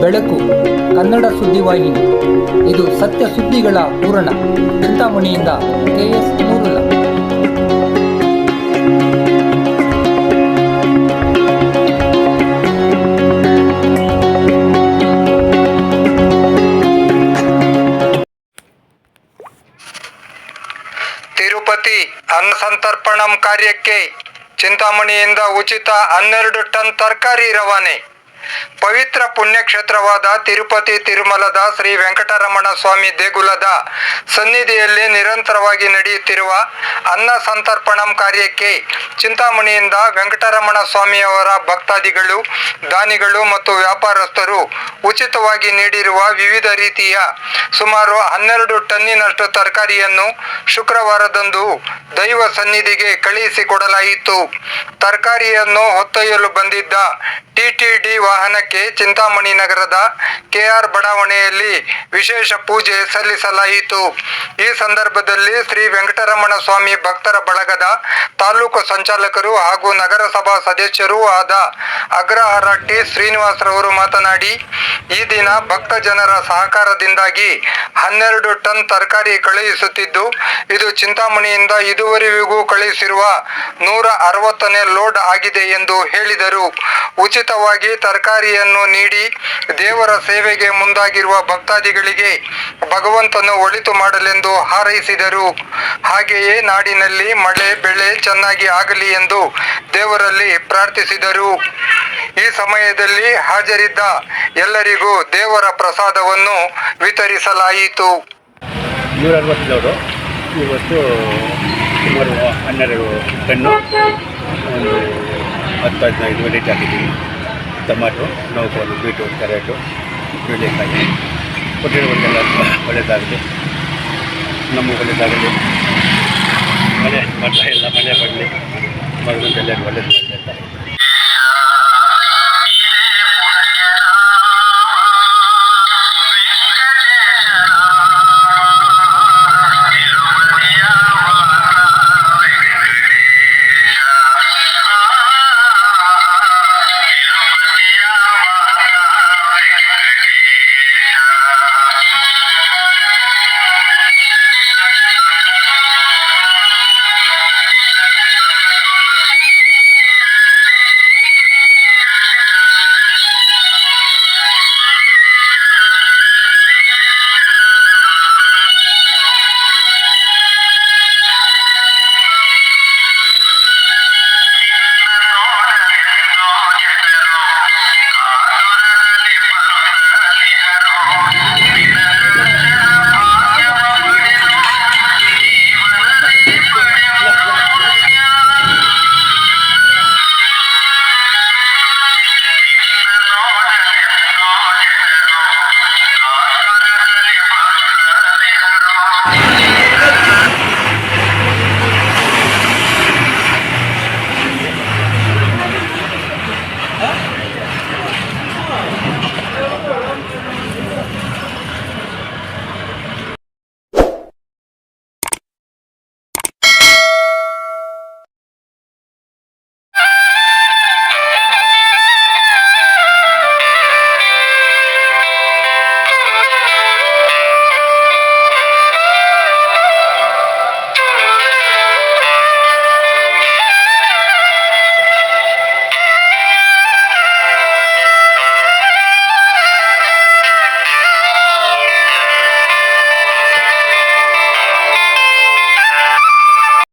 ಬೆಳಕು, ಕನ್ನಡ ಸುದ್ದಿವಾಹಿನಿ ಇದು ಸತ್ಯ ಸುದ್ದಿಗಳ ಪೂರಣ ಚಿಂತಾಮಣಿಯಿಂದ ಕೆಎಸ್ ಮೂರುಲ ತಿರುಪತಿ ಅನ್ನ ಸಂತರ್ಪಣಂ ಕಾರ್ಯಕ್ಕೆ ಚಿಂತಾಮಣಿಯಿಂದ ಉಚಿತ ಹನ್ನೆರಡು ಟನ್ ತರಕಾರಿ ರವಾನೆ. ಪವಿತ್ರ ಪುಣ್ಯಕ್ಷೇತ್ರವಾದ ತಿರುಪತಿ ತಿರುಮಲದ ಶ್ರೀ ವೆಂಕಟರಮಣ ಸ್ವಾಮಿ ದೇಗುಲದ ಸನ್ನಿಧಿಯಲ್ಲಿ ನಿರಂತರವಾಗಿ ನಡೆಯುತ್ತಿರುವ ಅನ್ನ ಸಂತರ್ಪಣಂ ಕಾರ್ಯಕ್ಕೆ ಚಿಂತಾಮಣಿಯಿಂದ ವೆಂಕಟರಮಣ ಸ್ವಾಮಿಯವರ ಭಕ್ತಾದಿಗಳು, ದಾನಿಗಳು ಮತ್ತು ವ್ಯಾಪಾರಸ್ಥರು ಉಚಿತವಾಗಿ ನೀಡಿರುವ ವಿವಿಧ ರೀತಿಯ ಸುಮಾರು ಹನ್ನೆರಡು ಟನ್ನಿನಷ್ಟು ತರಕಾರಿಯನ್ನು ಶುಕ್ರವಾರದಂದು ದೈವ ಸನ್ನಿಧಿಗೆ ಕಳುಹಿಸಿಕೊಡಲಾಯಿತು. ತರಕಾರಿಯನ್ನು ಹೊತ್ತೊಯ್ಯಲು ಬಂದಿದ್ದ ಟಿಟಿಡಿ ವಾಹನಕ್ಕೆ ಚಿಂತಾಮಣಿ ನಗರದ ಕೆಆರ್ ಬಡಾವಣೆಯಲ್ಲಿ ವಿಶೇಷ ಪೂಜೆ ಸಲ್ಲಿಸಲಾಯಿತು. ಈ ಸಂದರ್ಭದಲ್ಲಿ ಶ್ರೀ ವೆಂಕಟರಮಣ ಸ್ವಾಮಿ ಭಕ್ತರ ಬಳಗದ ತಾಲೂಕು ಸಂಚಾಲಕರು ಹಾಗೂ ನಗರಸಭಾ ಸದಸ್ಯರೂ ಆದ ಅಗ್ರಹಾರ ಟಿ ಶ್ರೀನಿವಾಸರವರು ಮಾತನಾಡಿ, ಈ ದಿನ ಭಕ್ತ ಜನರ ಸಹಕಾರದಿಂದಾಗಿ ಹನ್ನೆರಡು ಟನ್ ತರಕಾರಿ ಕಳುಹಿಸುತ್ತಿದ್ದು, ಇದು ಚಿಂತಾಮಣಿಯಿಂದ ಇದುವರೆಗೂ ಕಳುಹಿಸಿರುವ ನೂರ ಅರವತ್ತನೇ ಲೋಡ್ ಆಗಿದೆ ಎಂದು ಹೇಳಿದರು. ಉಚಿತವಾಗಿ ತರಕಾರಿಯನ್ನು ನೀಡಿ ದೇವರ ಸೇವೆಗೆ ಮುಂದಾಗಿರುವ ಭಕ್ತಾದಿಗಳಿಗೆ ಭಗವಂತನು ಒಳಿತು ಮಾಡಲೆಂದು ಹಾರೈಸಿದರು. ಹಾಗೆಯೇ ನಾಡಿನಲ್ಲಿ ಮಳೆ, ಬೆಳೆ ಚೆನ್ನಾಗಿ ಆಗಲಿ ಎಂದು ದೇವರಲ್ಲಿ ಪ್ರಾರ್ಥಿಸಿದರು. ಈ ಸಮಯದಲ್ಲಿ ಹಾಜರಿದ್ದ ಎಲ್ಲರಿಗೂ ದೇವರ ಪ್ರಸಾದವನ್ನು ವಿತರಿಸಲಾಯಿತು. ಇವತ್ತು ಸುಮಾರು ಹನ್ನೆರಡು ಟನ್ನು, ಒಂದು ಹತ್ತು ಹದಿನೈದು ಲೀಟ್ ಹಾಕಿದ್ದೀವಿ. ಟೊಮಾಟೊ ನೋಕೋಲು ಬೀಟ್ರೂಟ್ ಕ್ಯಾರೆಟು, ಬೆಳ್ಳಿಕಾಯಿ ಕೊಟ್ಟಿರುವಂತೆಲ್ಲ ಒಳ್ಳೆಯದಾಗಲಿ. ನಮಗೆ ಒಳ್ಳೆಯದಾಗಲಿ. ಮನೆ ಮಠ ಎಲ್ಲ ಮನೆ ಬರಲಿ. ಎಲ್ಲರಿಗೂ ಒಳ್ಳೆಯದು ಒಳ್ಳೆಯದಾಗಲಿ